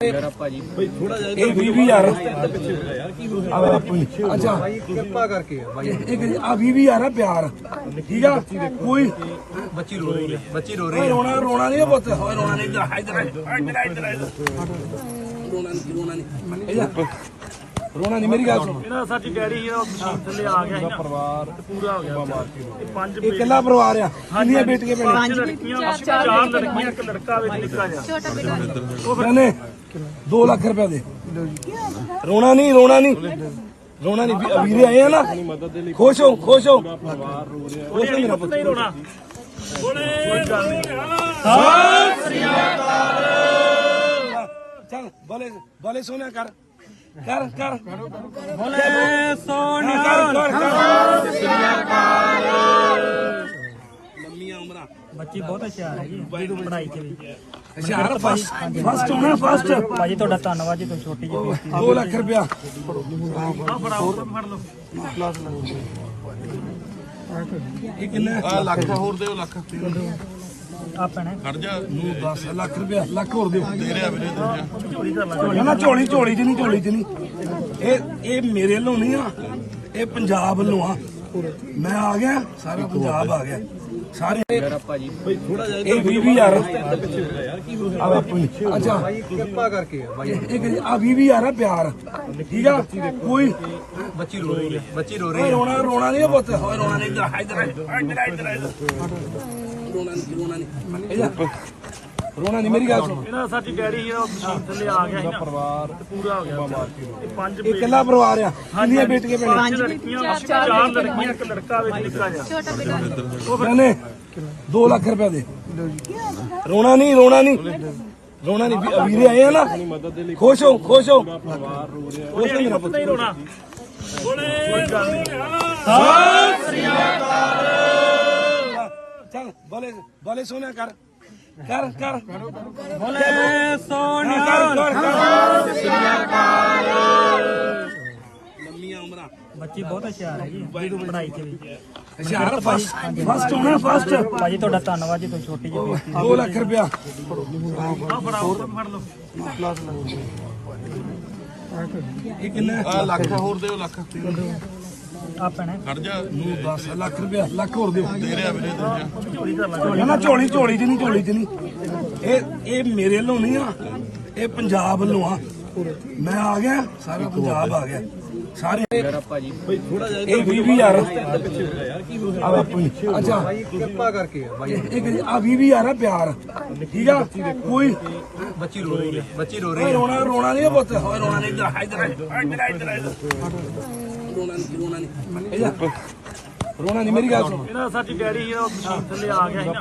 ਮੇਰਾ ਭਾਜੀ ਇਹ 20000 ਆ ਆਪਣੀ ਅੱਛਾ। ਕਿਰਪਾ ਕਰਕੇ ਬਾਈ। ਇੱਕ ਆ 20000 ਆ ਪਿਆਰ। ਠੀਕ ਆ? ਕੋਈ ਬੱਚੀ ਰੋ ਰਹੀ ਹੈ। ਬੱਚੀ ਰੋ ਰਹੀ ਹੈ। ਰੋਣਾ ਰੋਣਾ ਨਹੀਂ ਪੁੱਤ। ਓਏ ਰੋਣਾ ਨਹੀਂ ਇੱਧਰ ਇੱਧਰ ਇੱਧਰ ਇੱਧਰ ਰੋਣਾ ਨਹੀਂ ਰੋਣਾ ਨਹੀਂ। ਰੋਣਾ ਨਹੀਂ ਮੇਰੀ ਗੱਲ ਸੁਣ। ਇਹਦਾ ਸੱਚ ਡੈਡੀ ਜਿਹੜਾ ਮਸ਼ੀਨ ਥੱਲੇ ਆ ਗਿਆ ਸੀ ਨਾ ਪਰਿਵਾਰ ਪੂਰਾ ਹੋ ਗਿਆ ਇਹ ਪੰਜ ਇਹ ਕਿੰਨਾ ਪਰਿਵਾਰ ਆ ਕਿੰਨੀਆਂ ਬੇਟੀਆਂ ਭੈਣੇ? ਪੰਜ ਲੜਕੀਆਂ ਚਾਰ ਲੜਕੀਆਂ ਇੱਕ ਲੜਕਾ ਵਿੱਚ ਨਿੱਕਾ ਜਿਹਾ। ਛੋਟਾ ਬੇਟਾ। ਮੈਨੇ 2 ਲੱਖ ਰੁਪਏ ਦੇ। ਰੋਣਾ ਨਹੀਂ ਰੋਣਾ ਨਹੀਂ ਰੋਣਾ ਨਹੀਂ ਵੀ- ਵੀਰੇ ਆਏ ਆ ਨਾ। ਖੁਸ਼ ਹੋ ਖੁਸ਼ ਹੋ। ਖੁਸ਼ ਹੋ ਮੇਰਾ ਪੁੱਤ ਨਹੀਂ ਰੋਣਾ। ਕੋਈ ਗੱਲ ਨਹੀਂ ਚੱਲ ਬਲੇ ਬਲੇ ਸੋਨਾ ਕਰ। ਕਰ ਕਰ। ਬੋਲੇ ਸੋਨਿਆ ਕਰ ਕਰ ਕਰ। ਲੰਮੀਆਂ ਉਮਰਾਂ। ਬੱਚੀ ਬਹੁਤ ਹੁਸ਼ਿਆਰ ਹੈ ਜੀ ਪੜ੍ਹਾਈ ਚ ਵੀ। ਹਜ਼ਾਰ ਫਸਟ ਫਸਟ ਹੋਣਾ ਫਸਟ ਭਾਜੀ ਤੁਹਾਡਾ ਧੰਨਵਾਦ ਜੀ ਤੁਸੀਂ ਛੋਟੀ ਜਿਹੀ ਬੇਟੀ 2 ਲੱਖ ਰੁਪਇਆ। ਆ ਫੜਾਓ ਫੜ ਲਓ। ਇਹ ਕਿੰਨਾ ਆ ਲੱਖ। ਹੋਰ ਦਿਓ ਲੱਖ। ਆ ਪੈਣਾ ਖੜ ਜਾ। ਨੂੰ 10 ਲੱਖ ਰੁਪਇਆ ਲੱਖ ਹੋਰ ਦਿਓ। ਦੇ ਰਿਹਾ ਵੀਰੇ ਝੋਲੀ ਕਰ ਲਾ। ਨਾ ਝੋਲੀ ਝੋਲੀ ਨਹੀਂ ਝੋਲੀ ਨਹੀਂ। ਇਹ ਇਹ ਮੇਰੇ ਵੱਲੋਂ ਨਹੀਂ ਆ ਇਹ ਪੰਜਾਬ ਵੱਲੋਂ ਆ। ਮੈਂ ਆ ਗਿਆ ਸਾਰਾ ਪੰਜਾਬ ਆ ਗਿਆ। ਸਾਰੇ ਮੇਰਾ ਭਾਜੀ। ਇਹ 20000 ਆ ਆਪਣੀ ਅੱਛਾ। ਕਿਰਪਾ ਕਰਕੇ ਬਾਈ ਇੱਕ ਆ 20000 ਆ ਪਿਆਰ। ਠੀਕ ਆ? ਕੋਈ ਬੱਚੀ ਰੋ ਰਹੀ ਹੈ। ਬੱਚੀ ਰੋ ਰਹੀ ਹੈ। ਰੋਣਾ ਰੋਣਾ ਨਹੀਂ ਪੁੱਤ। ਓਏ ਰੋਣਾ ਨਹੀਂ ਇੱਧਰ ਇੱਧਰ ਇੱਧਰ ਇੱਧਰ ਇੱਧਰ ਰੋਣਾ ਨਹੀਂ ਰੋਣਾ ਨਹੀਂ ਰੋਣਾ ਨਹੀਂ ਮੇਰੀ ਗੱਲ ਸੁਣ ਇਹਦਾ ਸੱਚ ਡੈਡੀ ਜਿਹੜਾ ਮਸ਼ੀਨ ਥੱਲੇ ਆ ਗਿਆ ਸੀ ਨਾ ਪਰਿਵਾਰ ਪੂਰਾ ਹੋ ਗਿਆ ਇਹ ਪੰਜ ਇਹ ਕਿੰਨਾ ਪਰਿਵਾਰ ਆ ਕਿੰਨੀਆਂ ਬੇਟੀਆਂ ਭੈਣੇ ਪੰਜ ਲੜਕੀਆਂ ਚਾਰ ਲੜਕੀਆਂ ਇੱਕ ਲੜਕਾ ਵਿੱਚ ਨਿੱਕਾ ਜਿਹਾ ਛੋਟਾ ਬੇਟਾ ਮੈਨੇ 2 ਲੱਖ ਰੁਪਏ ਦੇ ਰੋਣਾ ਨਹੀਂ ਰੋਣਾ ਨਹੀਂ ਰੋਣਾ ਨਹੀਂ ਵੀਰੇ ਆਏ ਆ ਨਾ ਖੁਸ਼ ਹੋ ਖੁਸ਼ ਹੋ ਖੁਸ਼ ਹੋ ਮੇਰਾ ਪੁੱਤ ਨਹੀਂ ਰੋਣਾ ਕੋਈ ਗੱਲ ਸੋਨਾ ਕਰ। ਕਰ ਕਰ। ਬੋਲੇ ਸੋਨਿਆ ਕਰ ਕਰ ਕਰ। ਲੰਮੀਆਂ ਉਮਰਾਂ। ਬੱਚੀ ਬਹੁਤ ਹੁਸ਼ਿਆਰ ਹੈ ਜੀ। ਪੜ੍ਹਾਈ ਚ ਵੀ। ਹਜ਼ਾਰ ਫਸਟ ਫਸਟ ਹੋਣਾ ਫਸਟ ਭਾਜੀ ਤੁਹਾਡਾ ਧੰਨਵਾਦ ਜੀ ਤੁਸੀਂ ਛੋਟੀ ਜਿਹੀ ਬੇਟੀ 2 ਲੱਖ ਰੁਪਇਆ। ਆ ਫੜਾਓ ਫੜ ਲਓ। ਇਹ ਕਿੰਨਾ ਆ ਲੱਖ ਹੋਰ ਦਿਓ ਲੱਖ। ਆ ਪੈਣਾ। ਖੜ ਜਾ ਨੂੰ 10 ਲੱਖ ਰੁਪਇਆ ਲੱਖ ਹੋਰ ਦਿਓ। ਦੇ ਰਿਹਾ ਵੀਰੇ ਦੇ ਰਿਹਾ। ਝੋਲੀ ਕਰ ਲਾ ਨਾ ਝੋਲੀ ਝੋਲੀ ਚ ਨਹੀਂ ਝੋਲੀ ਚ ਨਹੀਂ ਇਹ ਇਹ ਮੇਰੇ ਵੱਲੋਂ ਨਹੀਂ ਆ ਇਹ ਪੰਜਾਬ ਵੱਲੋਂ ਆ। ਮੈਂ ਆ ਗਿਆ ਸਾਰਾ ਪੰਜਾਬ ਆ ਗਿਆ। ਸਾਰੇ ਮੇਰਾ ਭਾਜੀ। ਇਹ 20000 ਆ ਆਪਣੀ ਅੱਛਾ। ਕਿਰਪਾ ਕਰਕੇ ਬਾਈ ਇੱਕ ਆ 20000 ਆ ਪਿਆਰ। ਠੀਕ ਆ? ਕੋਈ ਬੱਚੀ ਰੋ ਰਹੀ ਹੈ ਬੱਚੀ ਰੋ ਰਹੀ ਹੈ। ਰੋਣਾ ਰੋਣਾ ਨਹੀਂ ਪੁੱਤ। ਓਏ ਰੋਣਾ ਨਹੀਂ ਇੱਧਰ ਇੱਧਰ ਇੱਧਰ ਇੱਧਰ ਇੱਧਰ ਰੋਣਾ ਨਹੀਂ ਰੋਣਾ ਨਹੀਂ। ਰੋਣਾ ਨਹੀਂ ਮੇਰੀ ਗੱਲ ਸੁਣ ਇਹਦਾ ਸੱਚ ਡੈਡੀ ਮਸ਼ੀਨ ਥੱਲੇ ਆ ਗਿਆ ਸੀ ਨਾ